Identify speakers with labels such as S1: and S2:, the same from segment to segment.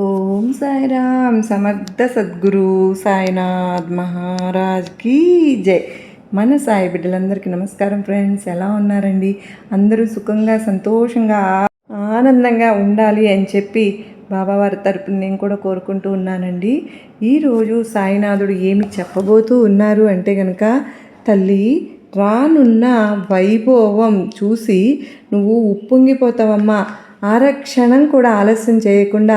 S1: ఓం సాయిరామ్ సమర్థ సద్గురు సాయినాథ్ మహారాజ్ కీ జై. మన సాయి బిడ్డలందరికీ నమస్కారం ఫ్రెండ్స్ ఎలా ఉన్నారండి? అందరూ సుఖంగా సంతోషంగా ఆనందంగా ఉండాలి అని చెప్పి బాబావారి తరపున నేను కూడా కోరుకుంటూ ఉన్నానండి. ఈరోజు సాయినాథుడు ఏమి చెప్పబోతూ ఉన్నారు అంటే కనుక తల్లి రానున్న వైభవం చూసి నువ్వు ఉప్పొంగిపోతావమ్మా. ఆరక్షణం కూడా ఆలస్యం చేయకుండా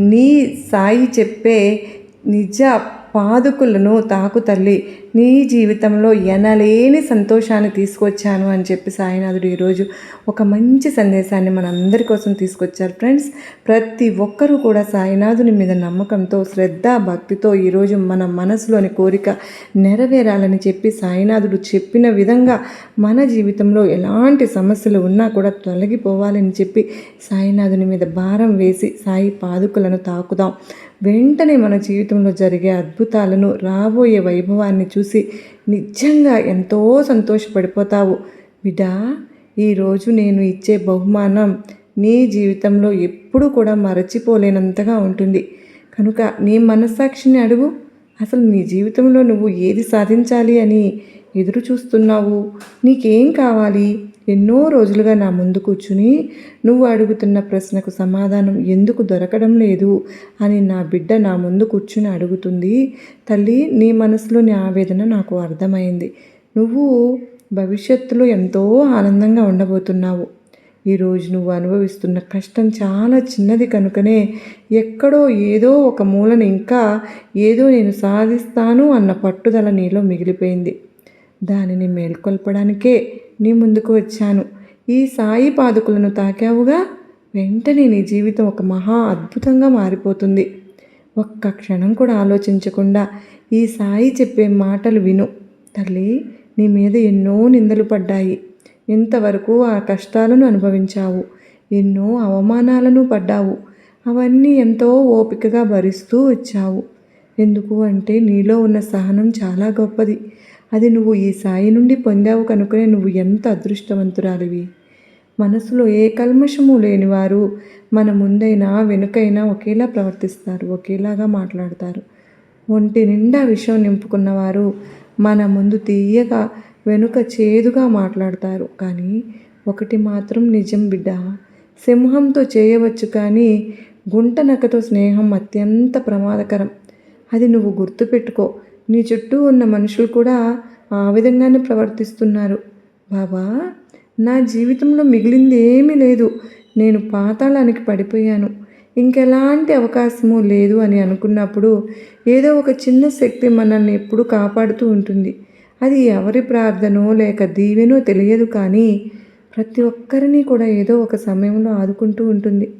S1: నీ సాయి చెప్పే నిజ పాదుకులను తాకు తల్లి నీ జీవితంలో ఎనలేని సంతోషాన్ని తీసుకొచ్చాను అని చెప్పి సాయినాథుడు ఈరోజు ఒక మంచి సందేశాన్ని మనందరి కోసం తీసుకొచ్చారు. ఫ్రెండ్స్ ప్రతి ఒక్కరూ కూడా సాయినాథుని మీద నమ్మకంతో శ్రద్ధ భక్తితో ఈరోజు మన మనసులోని కోరిక నెరవేరాలని చెప్పి సాయినాథుడు చెప్పిన విధంగా మన జీవితంలో ఎలాంటి సమస్యలు ఉన్నా కూడా తొలగిపోవాలని చెప్పి సాయినాథుని మీద భారం వేసి సాయి పాదుకులను తాకుదాం. వెంటనే మన జీవితంలో జరిగే అద్భుతాలను రాబోయే వైభవాన్ని చూసి నిజంగా ఎంతో సంతోషపడిపోతావు. బిడ్డా ఈరోజు నేను ఇచ్చే బహుమానం నీ జీవితంలో ఎప్పుడూ కూడా మరచిపోలేనంతగా ఉంటుంది. కనుక నీ మనస్సాక్షిని అడుగు. అసలు నీ జీవితంలో నువ్వు ఏది సాధించాలి అని ఎదురు చూస్తున్నావు నీకేం కావాలి? ఎన్నో రోజులుగా నా ముందు కూర్చుని నువ్వు అడుగుతున్న ప్రశ్నకు సమాధానం ఎందుకు దొరకడం లేదు అని నా బిడ్డ నా ముందు కూర్చుని అడుగుతుంది. తల్లి నీ మనసులోని ఆవేదన నాకు అర్థమైంది. నువ్వు భవిష్యత్తులో ఎంతో ఆనందంగా ఉండబోతున్నావు. ఈరోజు నువ్వు అనుభవిస్తున్న కష్టం చాలా చిన్నది కనుకనే ఎక్కడో ఏదో ఒక మూలన ఇంకా ఏదో నేను సాధిస్తాను అన్న పట్టుదల నీలో మిగిలిపోయింది. దానిని మేల్కొల్పడానికే నీ ముందుకు వచ్చాను. ఈ సాయి పాదుకులను తాకావుగా వెంటనే నీ జీవితం ఒక మహా అద్భుతంగా మారిపోతుంది. ఒక్క క్షణం కూడా ఆలోచించకుండా ఈ సాయి చెప్పే మాటలు విను. తల్లి నీ మీద ఎన్నో నిందలు పడ్డాయి. ఇంతవరకు ఆ కష్టాలను అనుభవించావు. ఎన్నో అవమానాలను పడ్డావు. అవన్నీ ఎంతో ఓపికగా భరిస్తూ వచ్చావు. ఎందుకు అంటే నీలో ఉన్న సహనం చాలా గొప్పది. అది నువ్వు ఈ సాయి నుండి పొందావు కనుకనే నువ్వు ఎంత అదృష్టవంతురాలివి. మనసులో ఏ కల్మషము లేనివారు మన ముందైనా వెనుకైనా ఒకేలా ప్రవర్తిస్తారు ఒకేలాగా మాట్లాడతారు. ఒంటి నిండా విషయం నింపుకున్నవారు మన ముందు తీయగా వెనుక చేదుగా మాట్లాడతారు. కానీ ఒకటి మాత్రం నిజం బిడ్డ సింహంతో చేయవచ్చు కానీ గుంట నక్కతో స్నేహం అత్యంత ప్రమాదకరం. అది నువ్వు గుర్తుపెట్టుకో నీ చుట్టూ ఉన్న మనుషులు కూడా ఆ విధంగానే ప్రవర్తిస్తున్నారు. బాబా నా జీవితంలో మిగిలింది ఏమీ లేదు. నేను పాతాళానికి పడిపోయాను. ఇంకెలాంటి అవకాశము లేదు అని అనుకున్నప్పుడు ఏదో ఒక చిన్న శక్తి మనల్ని ఎప్పుడూ కాపాడుతూ ఉంటుంది. అది ఎవరి ప్రార్థనో లేక దీవెనో తెలియదు కానీ ప్రతి ఒక్కరిని కూడా ఏదో ఒక సమయంలో ఆదుకుంటూ ఉంటుంది.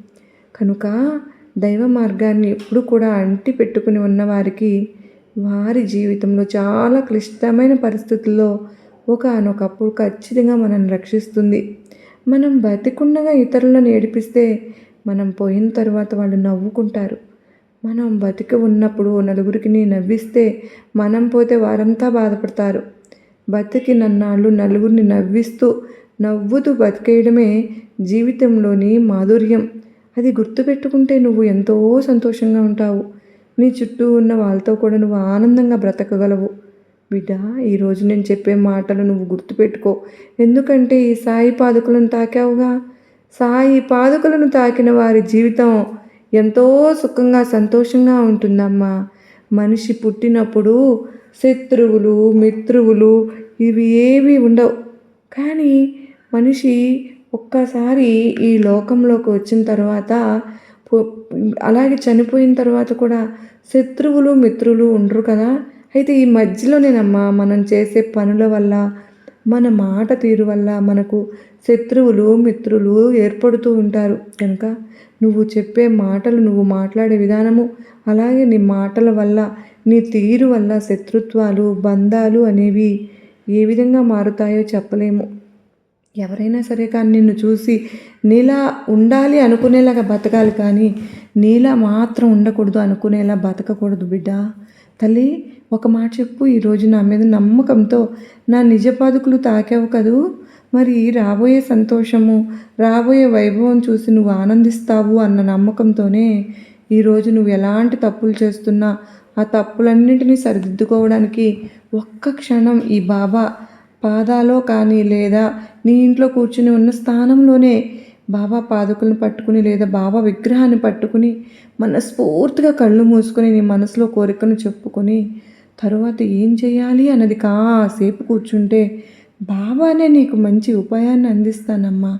S1: కనుక దైవ మార్గాన్ని ఎప్పుడు కూడా అంటి పెట్టుకుని ఉన్నవారికి వారి జీవితంలో చాలా క్లిష్టమైన పరిస్థితుల్లో ఒకనొకప్పుడు ఖచ్చితంగా మనల్ని రక్షిస్తుంది. మనం బతికుండగా ఇతరులను ఏడిపిస్తే మనం పోయిన తర్వాత వాళ్ళు నవ్వుకుంటారు. మనం బతికి ఉన్నప్పుడు నలుగురికి నవ్విస్తే మనం పోతే వారంతా బాధపడతారు. బతికి నన్నాళ్ళు నలుగురిని నవ్విస్తూ నవ్వుతూ బతికేయడమే జీవితంలోని మాధుర్యం. అది గుర్తుపెట్టుకుంటే నువ్వు ఎంతో సంతోషంగా ఉంటావు. నీ చుట్టూ ఉన్న వాళ్ళతో కూడా నువ్వు ఆనందంగా బ్రతకగలవు. బిడ్డ ఈరోజు నేను చెప్పే మాటలు నువ్వు గుర్తుపెట్టుకో. ఎందుకంటే ఈ సాయి పాదుకులను తాకావుగా? సాయి పాదుకులను తాకిన వారి జీవితం ఎంతో సుఖంగా సంతోషంగా ఉంటుందమ్మా. మనిషి పుట్టినప్పుడు శత్రువులు మిత్రువులు ఇవి ఏవి ఉండవు. కానీ మనిషి ఒక్కసారి ఈ లోకంలోకి వచ్చిన తర్వాత అలాగే చనిపోయిన తర్వాత కూడా శత్రువులు మిత్రులు ఉండరు కదా. అయితే ఈ మధ్యలోనేనమ్మా మనం చేసే పనుల వల్ల మన మాట తీరు వల్ల మనకు శత్రువులు మిత్రులు ఏర్పడుతూ ఉంటారు కనుక నువ్వు చెప్పే మాటలు నువ్వు మాట్లాడే విధానము అలాగే నీ మాటల వల్ల నీ తీరు వల్ల శత్రుత్వాలు బంధాలు అనేవి ఏ విధంగా మారుతాయో చెప్పలేము. ఎవరైనా సరే కానీ నిన్ను చూసి నీలా ఉండాలి అనుకునేలాగా బతకాలి కానీ నీలా మాత్రం ఉండకూడదు అనుకునేలా బతకకూడదు బిడ్డ. తల్లి ఒక మాట చెప్పు ఈరోజు నా మీద నమ్మకంతో నా నిజ పాదుకులు తాకావు కదూ? మరి రాబోయే సంతోషము రాబోయే వైభవం చూసి నువ్వు ఆనందిస్తావు అన్న నమ్మకంతోనే ఈరోజు నువ్వు ఎలాంటి తప్పులు చేస్తున్నా ఆ తప్పులన్నింటినీ సరిదిద్దుకోవడానికి ఒక్క క్షణం ఈ బాబా పాదాలో కానీ లేదా నీ ఇంట్లో కూర్చుని ఉన్న స్థానంలోనే బాబా పాదుకులను పట్టుకుని లేదా బాబా విగ్రహాన్ని పట్టుకుని మనస్ఫూర్తిగా కళ్ళు మూసుకొని నీ మనసులో కోరికను చెప్పుకొని తరువాత ఏం చేయాలి అన్నది కాసేపు కూర్చుంటే బాబానే నీకు మంచి ఉపాయాన్ని అందిస్తానమ్మా.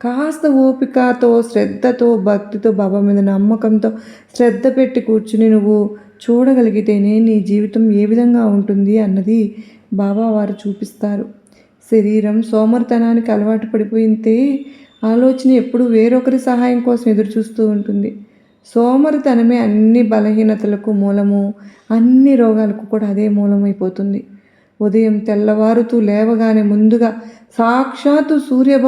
S1: కాస్త ఓపికతో శ్రద్ధతో భక్తితో బాబా మీద నమ్మకంతో శ్రద్ధ పెట్టి కూర్చుని నువ్వు చూడగలిగితేనే నీ జీవితం ఏ విధంగా ఉంటుంది అన్నది బాబా వారు చూపిస్తారు. శరీరం సోమరితనానికి అలవాటు పడిపోయితే ఆలోచన ఎప్పుడు వేరొకరి సహాయం కోసం ఎదురు చూస్తూ ఉంటుంది. సోమరితనమే అన్ని బలహీనతలకు మూలము అన్ని రోగాలకు కూడా అదే మూలమైపోతుంది. ఉదయం తెల్లవారుతూ లేవగానే ముందుగా సాక్షాత్తు సూర్య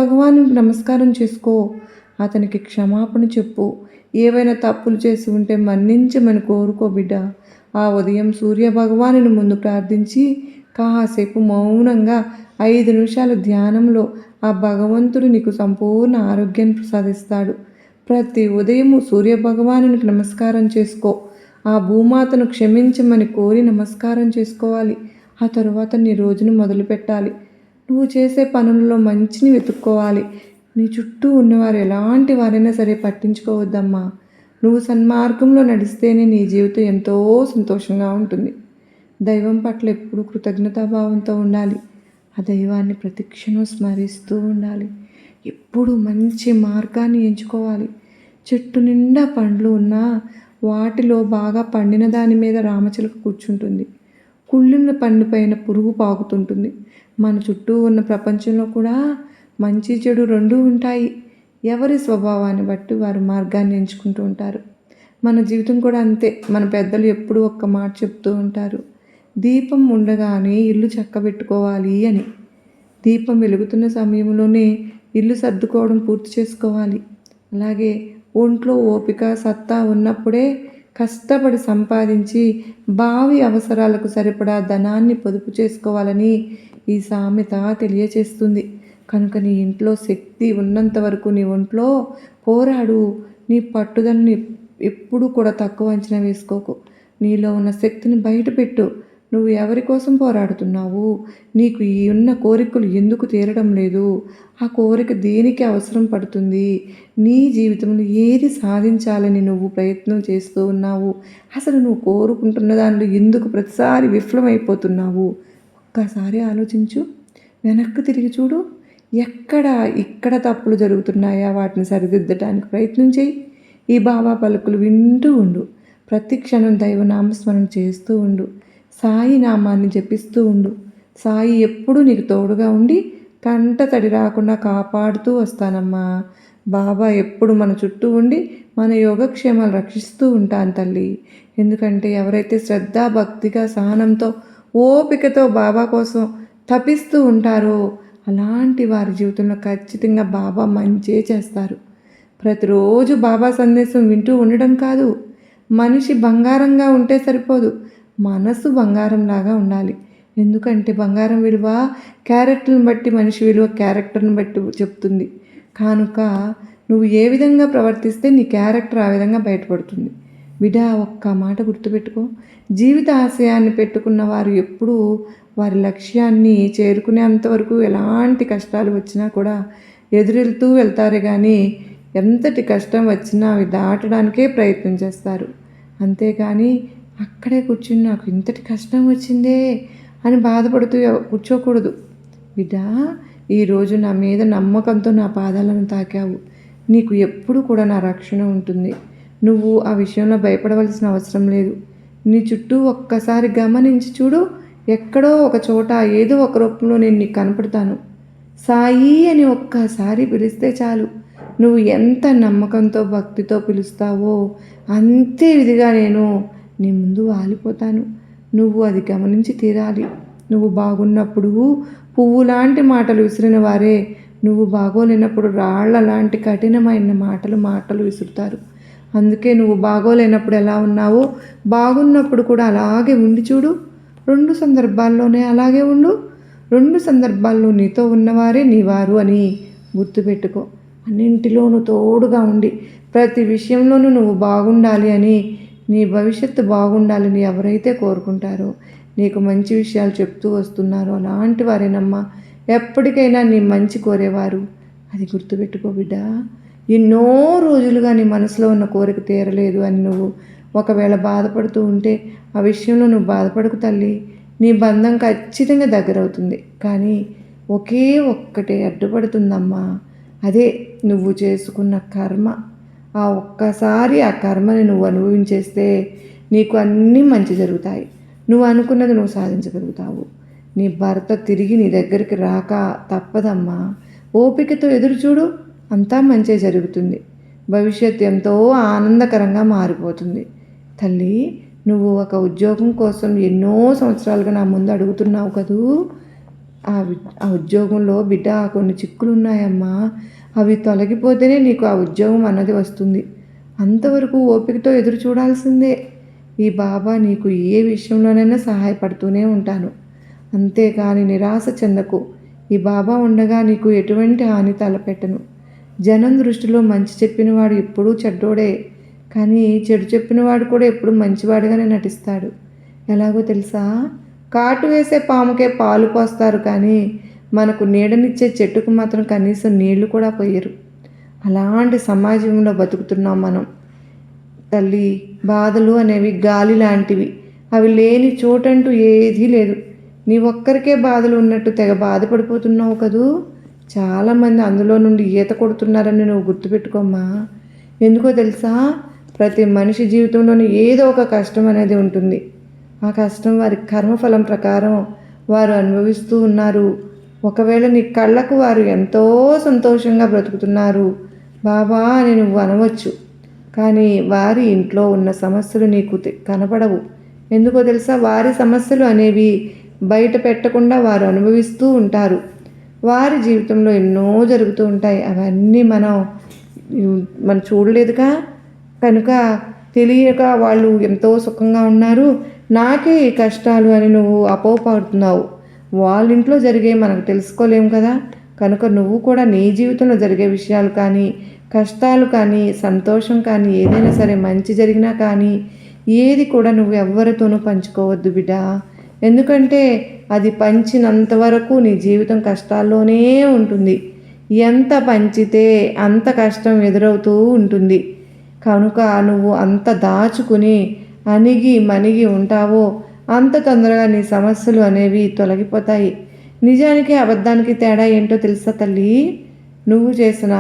S1: నమస్కారం చేసుకో అతనికి క్షమాపణ చెప్పు. ఏవైనా తప్పులు చేసి ఉంటే మన్నించమని కోరుకో బిడ్డ. ఆ ఉదయం సూర్య భగవానుని ముందు ప్రార్థించి కాసేపు మౌనంగా ఐదు నిమిషాలు ధ్యానంలో ఆ భగవంతుడు నీకు సంపూర్ణ ఆరోగ్యాన్ని ప్రసాదిస్తాడు. ప్రతి ఉదయము సూర్య భగవానునికి నమస్కారం చేసుకో. ఆ భూమాతను క్షమించమని కోరి నమస్కారం చేసుకోవాలి. ఆ తరువాత నీ రోజును మొదలుపెట్టాలి. నువ్వు చేసే పనులలో మంచిని వెతుక్కోవాలి. నీ చుట్టూ ఉన్నవారు ఎలాంటి వారైనా సరే పట్టించుకోవద్దమ్మా. నువ్వు సన్మార్గంలో నడిస్తేనే నీ జీవితం ఎంతో సంతోషంగా ఉంటుంది. దైవం పట్ల ఎప్పుడు కృతజ్ఞతాభావంతో ఉండాలి. ఆ దైవాన్ని ప్రతిక్షణం స్మరిస్తూ ఉండాలి. ఎప్పుడు మంచి మార్గాన్ని ఎంచుకోవాలి. చెట్టు నిండా పండ్లు ఉన్నా వాటిలో బాగా పండిన దాని మీద రామచిలుక కూర్చుంటుంది. కుళ్ళిన పండు పైన పురుగు పాకుతుంటుంది. మన చుట్టూ ఉన్న ప్రపంచంలో కూడా మంచి చెడు రెండూ ఉంటాయి. ఎవరి స్వభావాన్ని బట్టి వారు మార్గాన్ని ఎంచుకుంటూ ఉంటారు. మన జీవితం కూడా అంతే. మన పెద్దలు ఎప్పుడూ ఒక్క మాట చెప్తూ ఉంటారు. దీపం ఉండగానే ఇల్లు చక్కబెట్టుకోవాలి అని. దీపం వెలుగుతున్న సమయంలోనే ఇల్లు సర్దుకోవడం పూర్తి చేసుకోవాలి. అలాగే ఒంట్లో ఓపిక సత్తా ఉన్నప్పుడే కష్టపడి సంపాదించి భావి అవసరాలకు సరిపడా ధనాన్ని పొదుపు చేసుకోవాలని ఈ సామెత తెలియచేస్తుంది. కనుక నీ ఇంట్లో శక్తి ఉన్నంత వరకు నీ ఒంట్లో పోరాడు. నీ పట్టుదలని ఎప్పుడూ కూడా తక్కువ అంచనా వేసుకోకు. నీలో ఉన్న శక్తిని బయటపెట్టు. నువ్వు ఎవరి కోసం పోరాడుతున్నావు? నీకు ఈ ఉన్న కోరికలు ఎందుకు తీరడం లేదు? ఆ కోరిక దేనికి అవసరం పడుతుంది? నీ జీవితంలో ఏది సాధించాలని నువ్వు ప్రయత్నం చేస్తూ ఉన్నావు? అసలు నువ్వు కోరుకుంటున్న దానిలో ఎందుకు ప్రతిసారి విఫలమైపోతున్నావు? ఒక్కసారి ఆలోచించు. వెనక్కి తిరిగి చూడు. ఎక్కడ ఇక్కడ తప్పులు జరుగుతున్నాయా? వాటిని సరిదిద్దడానికి ప్రయత్నం చేయి. ఈ బాబా పలుకులు వింటూ ఉండు. ప్రతి క్షణం దైవనామస్మరణ చేస్తూ ఉండు. సాయి నామాన్ని జపిస్తూ ఉండు. సాయి ఎప్పుడూ నీకు తోడుగా ఉండి కంట తడి రాకుండా కాపాడుతూ వస్తానమ్మా. బాబా ఎప్పుడు మన చుట్టూ ఉండి మన యోగక్షేమాలు రక్షిస్తూ ఉంటాను తల్లి. ఎందుకంటే ఎవరైతే శ్రద్ధ భక్తిగా సహనంతో ఓపికతో బాబా కోసం తపిస్తూ ఉంటారో అలాంటి వారి జీవితంలో ఖచ్చితంగా బాబా మంచే చేస్తారు. ప్రతిరోజు బాబా సందేశం వింటూ ఉండడం కాదు. మనిషి బంగారంగా ఉంటే సరిపోదు. మనసు బంగారంలాగా ఉండాలి. ఎందుకంటే బంగారం విలువ క్యారెక్టర్ని బట్టి మనిషి విలువ క్యారెక్టర్ని బట్టి చెప్తుంది. కనుక నువ్వు ఏ విధంగా ప్రవర్తిస్తే నీ క్యారెక్టర్ ఆ విధంగా బయటపడుతుంది. బిడ్డ ఒక్క మాట గుర్తుపెట్టుకో. జీవిత ఆశయాన్ని పెట్టుకున్న వారు ఎప్పుడూ వారి లక్ష్యాన్ని చేరుకునేంతవరకు ఎలాంటి కష్టాలు వచ్చినా కూడా ఎదురెళ్తూ వెళ్తారే కానీ ఎంతటి కష్టం వచ్చినా అవి దాటడానికే ప్రయత్నం చేస్తారు. అంతేకాని అక్కడే కూర్చుని నాకు ఇంతటి కష్టం వచ్చిందే అని బాధపడుతూ కూర్చోకూడదు. బిడ్డ ఈరోజు నా మీద నమ్మకంతో నా పాదాలను తాకావు. నీకు ఎప్పుడు కూడా నా రక్షణ ఉంటుంది. నువ్వు ఆ విషయంలో భయపడవలసిన అవసరం లేదు. నీ చుట్టూ ఒక్కసారి గమనించి చూడు ఎక్కడో ఒక చోట ఏదో ఒక రూపంలో నేను నీకు కనపడతాను. సాయి అని ఒక్కసారి పిలిస్తే చాలు. నువ్వు ఎంత నమ్మకంతో భక్తితో పిలుస్తావో అంతే విధిగా నేను నీ ముందు వాలిపోతాను నువ్వు అది గమనించి తీరాలి. నువ్వు బాగున్నప్పుడు పువ్వు లాంటి మాటలు విసిరిన వారే నువ్వు బాగోలేనప్పుడు రాళ్ళ లాంటి కఠినమైన మాటలు మాటలు విసురుతారు. అందుకే నువ్వు బాగోలేనప్పుడు ఎలా ఉన్నావో బాగున్నప్పుడు కూడా అలాగే ఉండి చూడు. రెండు సందర్భాల్లోనే అలాగే ఉండు. రెండు సందర్భాల్లో నీతో ఉన్నవారే నీవారు అని గుర్తుపెట్టుకో అన్నింటిలోనూ తోడుగా ఉండి ప్రతి విషయంలోనూ నువ్వు బాగుండాలి అని నీ భవిష్యత్తు బాగుండాలని ఎవరైతే కోరుకుంటారో నీకు మంచి విషయాలు చెప్తూ వస్తున్నారో అలాంటి వారేనమ్మా. ఎప్పటికైనా నీ మంచి కోరేవారు. అది గుర్తుపెట్టుకో బిడ్డ. ఎన్నో రోజులుగా నీ మనసులో ఉన్న కోరిక తీరలేదు అని నువ్వు ఒకవేళ బాధపడుతూ ఉంటే ఆ విషయంలో నువ్వు బాధపడకు తల్లి. నీ బంధం ఖచ్చితంగా దగ్గరవుతుంది. కానీ ఒకే ఒక్కటే అడ్డుపడుతుందమ్మా. అదే నువ్వు చేసుకున్న కర్మ. ఆ ఒక్కసారి ఆ కర్మని నువ్వు అనుభవించేస్తే నీకు అన్నీ మంచి జరుగుతాయి. నువ్వు అనుకున్నది నువ్వు సాధించగలుగుతావు. నీ భర్త తిరిగి నీ దగ్గరికి రాక తప్పదమ్మా. ఓపికతో ఎదురు చూడు అంతా మంచి జరుగుతుంది. భవిష్యత్తు ఎంతో ఆనందకరంగా మారిపోతుంది. తల్లి నువ్వు ఒక ఉద్యోగం కోసం ఎన్నో సంవత్సరాలుగా నా ముందు అడుగుతున్నావు కదూ. ఆ ఆ ఉద్యోగంలో బిడ్డ కొన్ని చిక్కులు ఉన్నాయమ్మా అవి తొలగిపోతేనే నీకు ఆ ఉద్యోగం అన్నది వస్తుంది. అంతవరకు ఓపికతో ఎదురు చూడాల్సిందే. ఈ బాబా నీకు ఏ విషయంలోనైనా సహాయపడుతూనే ఉంటాను. అంతేకాని నిరాశ చెందకు. ఈ బాబా ఉండగా నీకు ఎటువంటి హాని తలపెట్టను. జనం దృష్టిలో మంచి చెప్పినవాడు ఎప్పుడూ చెడ్డోడే. కానీ చెడు చెప్పినవాడు కూడా ఎప్పుడు మంచివాడుగానే నటిస్తాడు. ఎలాగో తెలుసా? కాటు వేసే పాముకే పాలు పోస్తారు కానీ మనకు నీడనిచ్చే చెట్టుకు మాత్రం కనీసం నీళ్ళు కూడా పోయరు. అలాంటి సమాజంలో బతుకుతున్నాం మనం. తల్లి బాధలు అనేవి గాలి లాంటివి. అవి లేని చోటంటూ ఏదీ లేదు. నీ ఒక్కరికే బాధలు ఉన్నట్టు తెగ బాధపడిపోతున్నావు కదూ? చాలామంది అందులో నుండి ఈత కొడుతున్నారని నువ్వు గుర్తుపెట్టుకోమ్మా. ఎందుకో తెలుసా? ప్రతి మనిషి జీవితంలోని ఏదో ఒక కష్టం అనేది ఉంటుంది. ఆ కష్టం వారి కర్మఫలం ప్రకారం వారు అనుభవిస్తూ ఉన్నారు. ఒకవేళ నీ కళ్ళకు వారు ఎంతో సంతోషంగా బ్రతుకుతున్నారు బాబా అని నువ్వు అనవచ్చు. కానీ వారి ఇంట్లో ఉన్న సమస్యలు నీకు తె- కనపడవు. ఎందుకో తెలుసా? వారి సమస్యలు అనేవి బయట పెట్టకుండా వారు అనుభవిస్తూ ఉంటారు. వారి జీవితంలో ఎన్నో జరుగుతూ ఉంటాయి. అవన్నీ మనం మనం చూడలేదుగా? కనుక తెలియక వాళ్ళు ఎంతో సుఖంగా ఉన్నారు. నాకే ఈ కష్టాలు అని నువ్వు అపోపడుతున్నావు. వాళ్ళ ఇంట్లో జరిగే మనకు తెలుసుకోలేము కదా? కనుక నువ్వు కూడా నీ జీవితంలో జరిగే విషయాలు కానీ కష్టాలు కానీ సంతోషం కానీ ఏదైనా సరే మంచి జరిగినా కానీ ఏది కూడా నువ్వు ఎవ్వరితోనూ పంచుకోవద్దు బిడ్డ. ఎందుకంటే అది పంచినంత వరకు నీ జీవితం కష్టాల్లోనే ఉంటుంది. ఎంత పంచితే అంత కష్టం ఎదురవుతూ ఉంటుంది. కనుక నువ్వు అంత దాచుకుని అణిగి మణిగి ఉంటావో అంత తొందరగా నీ సమస్యలు అనేవి తొలగిపోతాయి. నిజానికి అబద్ధానికి తేడా ఏంటో తెలుసా తల్లి? నువ్వు చేసిన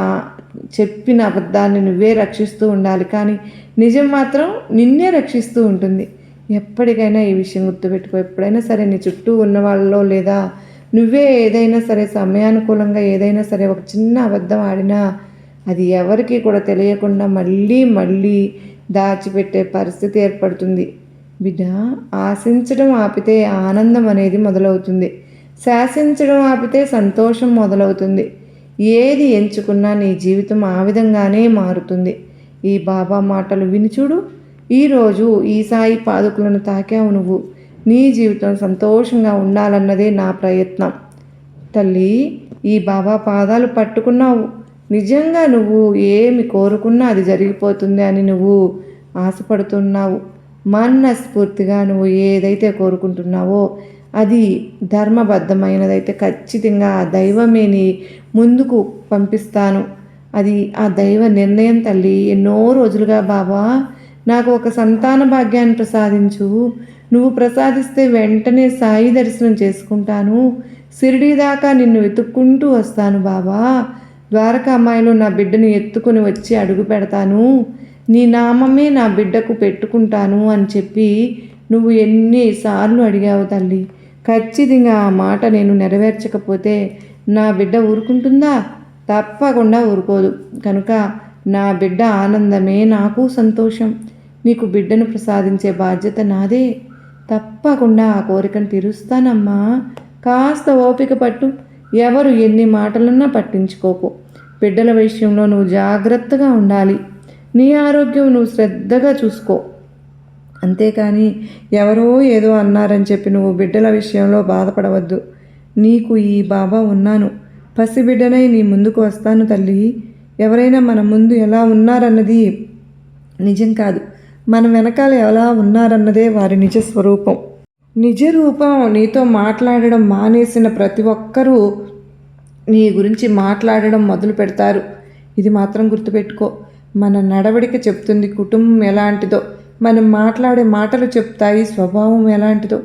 S1: చెప్పిన అబద్ధాన్ని నువ్వే రక్షిస్తూ ఉండాలి. కానీ నిజం మాత్రం నిన్నే రక్షిస్తూ ఉంటుంది. ఎప్పటికైనా ఈ విషయం గుర్తుపెట్టుకో. ఎప్పుడైనా సరే నీ చుట్టూ ఉన్న వాళ్ళలో లేదా నువ్వే ఏదైనా సరే సమయానుకూలంగా ఏదైనా సరే ఒక చిన్న అబద్ధం ఆడినా అది ఎవరికి కూడా తెలియకుండా మళ్ళీ మళ్ళీ దాచిపెట్టే పరిస్థితి ఏర్పడుతుంది. బిడ్డ ఆశించడం ఆపితే ఆనందం అనేది మొదలవుతుంది. శాసించడం ఆపితే సంతోషం మొదలవుతుంది. ఏది ఎంచుకున్నా నీ జీవితం ఆ విధంగానే మారుతుంది. ఈ బాబా మాటలు వినిచూడు ఈరోజు ఈ సాయి పాదుకులను తాకావు నువ్వు. నీ జీవితం సంతోషంగా ఉండాలన్నదే నా ప్రయత్నం. తల్లి ఈ బాబా పాదాలు పట్టుకున్నావు. నిజంగా నువ్వు ఏమి కోరుకున్నా అది జరిగిపోతుంది అని నువ్వు ఆశపడుతున్నావు. మనస్ఫూర్తిగా నువ్వు ఏదైతే కోరుకుంటున్నావో అది ధర్మబద్ధమైనదైతే ఖచ్చితంగా ఆ దైవమే నీ ముందుకు పంపిస్తాను. అది ఆ దైవ నిర్ణయం తల్లి. ఎన్నో రోజులుగా బాబా నాకు ఒక సంతాన భాగ్యాన్ని ప్రసాదించు. నువ్వు ప్రసాదిస్తే వెంటనే సాయి దర్శనం చేసుకుంటాను. షిరిడీ దాకా నిన్ను వెతుక్కుంటూ వస్తాను బాబా. ద్వారకా అమ్మాయిలో నా బిడ్డను ఎత్తుకుని వచ్చి అడుగు పెడతాను. నీ నామమే నా బిడ్డకు పెట్టుకుంటాను అని చెప్పి నువ్వు ఎన్నిసార్లు అడిగావు తల్లి. ఖచ్చితంగా ఆ మాట నేను నెరవేర్చకపోతే నా బిడ్డ ఊరుకుంటుందా? తప్పకుండా ఊరుకోదు. కనుక నా బిడ్డ ఆనందమే నాకు సంతోషం. నీకు బిడ్డను ప్రసాదించే బాధ్యత నాదే. తప్పకుండా ఆ కోరికను తీరుస్తానమ్మా. కాస్త ఓపిక పట్టు. ఎవరు ఎన్ని మాటలన్నా పట్టించుకోకు. బిడ్డల విషయంలో నువ్వు జాగ్రత్తగా ఉండాలి. నీ ఆరోగ్యం నువ్వు శ్రద్ధగా చూసుకో. అంతేకాని ఎవరో ఏదో అన్నారని చెప్పి నువ్వు బిడ్డల విషయంలో బాధపడవద్దు. నీకు ఈ బాబా ఉన్నాను. పసిబిడ్డనై నీ ముందుకు వస్తాను తల్లి. ఎవరైనా మన ముందు ఎలా ఉన్నారన్నది నిజం కాదు. మన వెనకాల ఎలా ఉన్నారన్నదే వారి నిజ స్వరూపం. నిజ రూపం నీతో మాట్లాడడం మానేసిన ప్రతి ఒక్కరూ నీ గురించి మాట్లాడడం మొదలు పెడతారు ఇది మాత్రం గుర్తుపెట్టుకో. మన నడవడిక చెప్తుంది కుటుంబం ఎలాంటిదో మనం మాట్లాడే మాటలు చెప్తాయి స్వభావం ఎలాంటిదో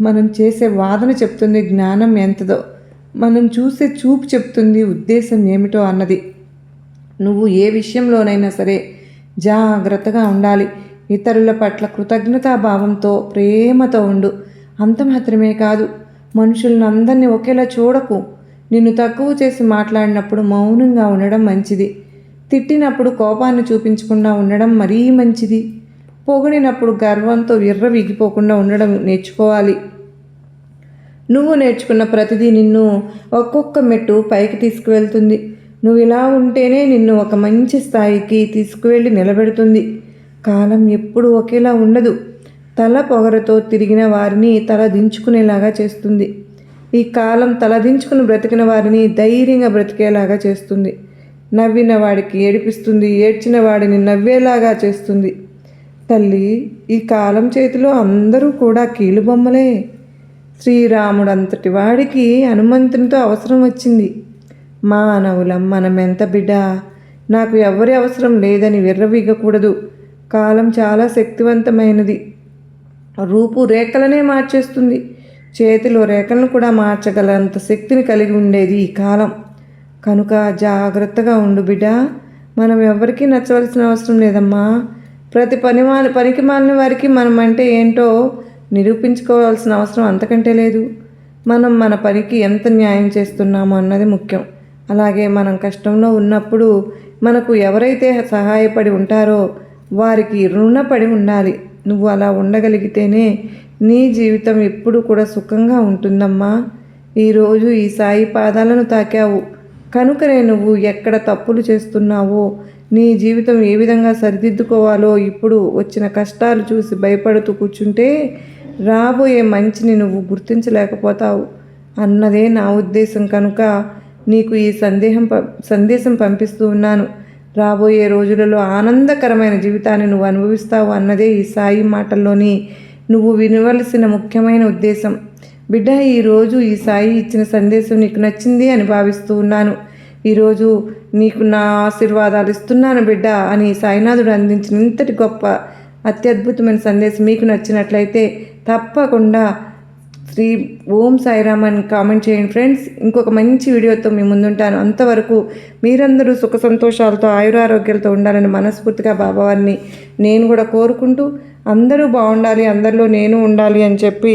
S1: మనం చేసే వాదన చెప్తుంది జ్ఞానం ఎంతదో మనం చూసే చూపు చెప్తుంది ఉద్దేశం ఏమిటో అన్నది. నువ్వు ఏ విషయంలోనైనా సరే జాగ్రత్తగా ఉండాలి. ఇతరుల పట్ల కృతజ్ఞతాభావంతో ప్రేమతో ఉండు. అంత మాత్రమే కాదు మనుషులను అందరినీ ఒకేలా చూడకు. నిన్ను తక్కువ చేసి మాట్లాడినప్పుడు మౌనంగా ఉండడం మంచిది. తిట్టినప్పుడు కోపాన్ని చూపించకుండా ఉండడం మరీ మంచిది. పొగిడినప్పుడు గర్వంతో విర్ర విగిపోకుండా ఉండడం నేర్చుకోవాలి. నువ్వు నేర్చుకున్న ప్రతిదీ నిన్ను ఒక్కొక్క మెట్టు పైకి తీసుకువెళ్తుంది. నువ్వు ఇలా ఉంటేనే నిన్ను ఒక మంచి స్థాయికి తీసుకువెళ్ళి నిలబెడుతుంది. కాలం ఎప్పుడు ఒకేలా ఉండదు. తల పొగరతో తిరిగిన వారిని తల దించుకునేలాగా చేస్తుంది. ఈ కాలం తలదించుకుని బ్రతికిన వారిని ధైర్యంగా బ్రతికేలాగా చేస్తుంది. నవ్విన వాడికి ఏడిపిస్తుంది ఏడ్చిన వాడిని నవ్వేలాగా చేస్తుంది. తల్లి ఈ కాలం చేతిలో అందరూ కూడా కీలుబొమ్మలే శ్రీరాముడు అంతటి వాడికి హనుమంతునితో అవసరం వచ్చింది. మానవులం మనమెంత బిడ్డ? నాకు ఎవరి అవసరం లేదని విర్రవీగకూడదు. కాలం చాలా శక్తివంతమైనది. రూపు రేఖలనే మార్చేస్తుంది. చేతిలో రేఖలను కూడా మార్చగలంత శక్తిని కలిగి ఉండేది ఈ కాలం. కనుక జాగ్రత్తగా ఉండు బిడ్డ. మనం ఎవరికీ నచ్చవలసిన అవసరం లేదమ్మా. ప్రతి పని పనికి మాలిన వారికి మనం అంటే ఏంటో నిరూపించుకోవాల్సిన అవసరం అంతకంటే లేదు. మనం మన పనికి ఎంత న్యాయం చేస్తున్నామో అన్నది ముఖ్యం. అలాగే మనం కష్టంలో ఉన్నప్పుడు మనకు ఎవరైతే సహాయపడి ఉంటారో వారికి రుణపడి ఉండాలి. నువ్వు అలా ఉండగలిగితేనే నీ జీవితం ఎప్పుడు కూడా సుఖంగా ఉంటుందమ్మా. ఈరోజు ఈ సాయి పాదాలను తాకావు. కనుకనే నువ్వు ఎక్కడ తప్పులు చేస్తున్నావో నీ జీవితం ఏ విధంగా సరిదిద్దుకోవాలో ఇప్పుడు వచ్చిన కష్టాలు చూసి భయపడుతూ కూర్చుంటే రాబోయే మంచిని నువ్వు గుర్తించలేకపోతావు. అన్నదే నా ఉద్దేశం కనుక నీకు ఈ సందేహం సందేశం పంపిస్తూ ఉన్నాను. రాబోయే రోజులలో ఆనందకరమైన జీవితాన్ని నువ్వు అనుభవిస్తావు అన్నదే ఈ సాయి మాటల్లోని నువ్వు వినవలసిన ముఖ్యమైన ఉద్దేశం. బిడ్డ ఈరోజు ఈ సాయి ఇచ్చిన సందేశం నీకు నచ్చింది అని భావిస్తూ ఉన్నాను. ఈరోజు నీకు నా ఆశీర్వాదాలు ఇస్తున్నాను బిడ్డ అని సాయినాథుడు అందించిన ఇంతటి గొప్ప అత్యద్భుతమైన సందేశం మీకు నచ్చినట్లయితే తప్పకుండా శ్రీ ఓం సాయిరామ్ అని కామెంట్ చేయండి ఫ్రెండ్స్. ఇంకొక మంచి వీడియోతో మీ ముందుంటాను. అంతవరకు మీరందరూ సుఖ సంతోషాలతో ఆయురారోగ్యాలతో ఉండాలని మనస్ఫూర్తిగా బాబావారిని నేను కూడా కోరుకుంటూ అందరూ బాగుండాలి అందరిలో నేను ఉండాలి అని చెప్పి